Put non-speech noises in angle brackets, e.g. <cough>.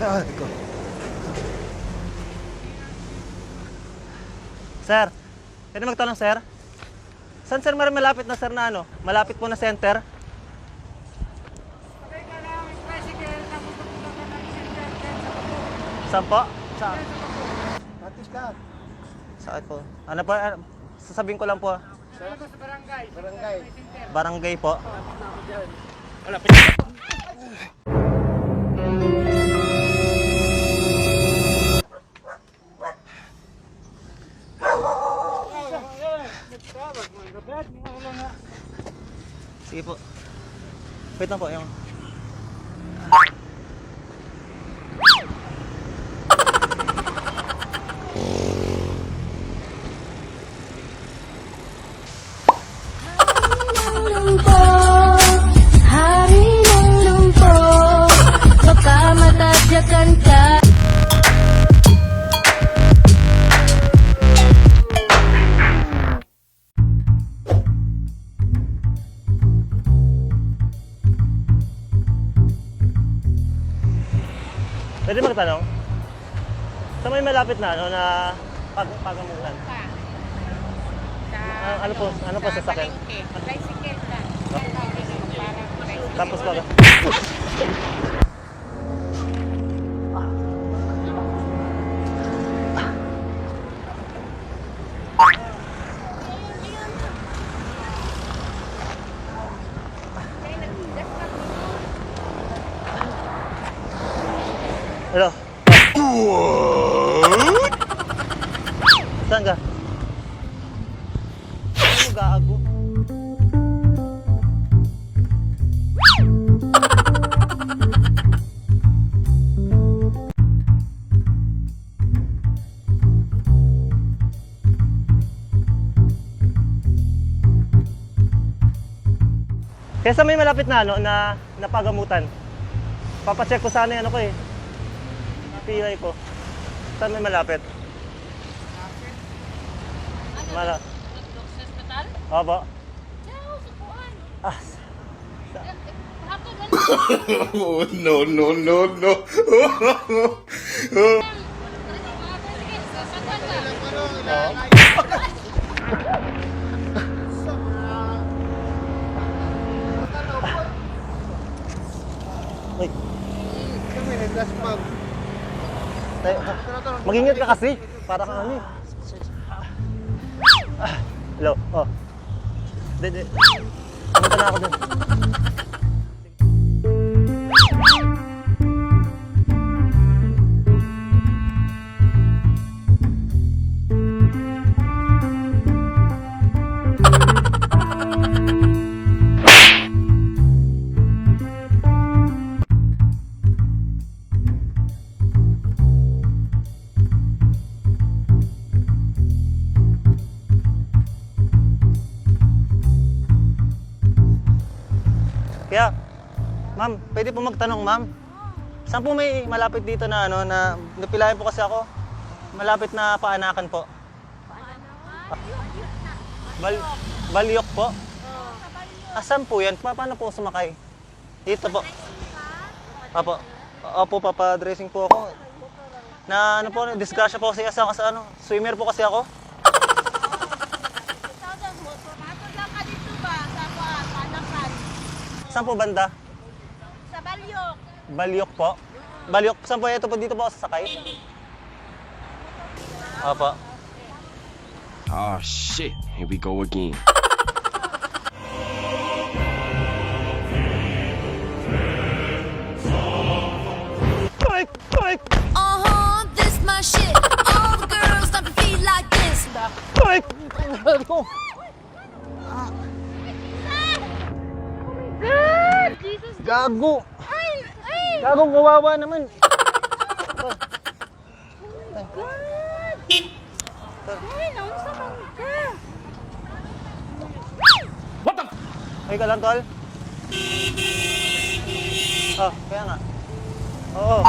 Ah, ikaw. Sir, pwede magtanong, sir? Saan, sir, mar- malapit na, sir, na ano? Malapit po na center? Saan po? Saan? Atis ka. Saan po? Ano po? Ano? Sasabihin ko lang po. Barangay. Barangay po. Sige po. Wait lang po yung... Hari ng lungkot Baka matadyakan ka Pwede magtanong? Sa may malapit na, ano, na pag pagamutan? Ah, ano po, ano po sa? Tricycle na. Parang tricycle. Tapos pag... <laughs> Hello? Saan ka? Ano gago? Kaya sa may malapit na ano, na napagamutan. Papacheck ko sana yung ano ko eh. PI ko. Saan may malapit? Mala. Hospital? Opo. Ciao, supuan. Ah, Hapon man. Oh, no, no, no, no. Sige, <laughs> tayo. Mag-ingat ka kasi. Para kang ano eh. Ah, hello. Oh. Hindi, hindi. Pumunta na ako dun. Kaya, ma'am, pwede po magtanong, ma'am. Saan po may malapit dito na ano, na napilayan po kasi ako? Malapit na paanakan po. Bal Balyok po? Asan po yan? Pa- Paano po sumakay? Dito po. Apo. Opo, papadressing po ako. Na ano po, disgrasya po kasi ako sa ano, swimmer po kasi ako. Pumasok lang ka dito ba? Sa kuwan, panakan. Saan po banda? Sa Balyok. Balyok po. Balyok, saan po ito po dito po ako sasakay? Opo. Oh, shit. Here we go again. Aray! Aray! Uh-huh, this my shit All the girls to feel like this Aray! Aray ko! Gago! Ay! Ay! Gago, kawawa naman. Ay, naunsa man ka. Ay ka lang, tol. Oh, kaya nga. Oo.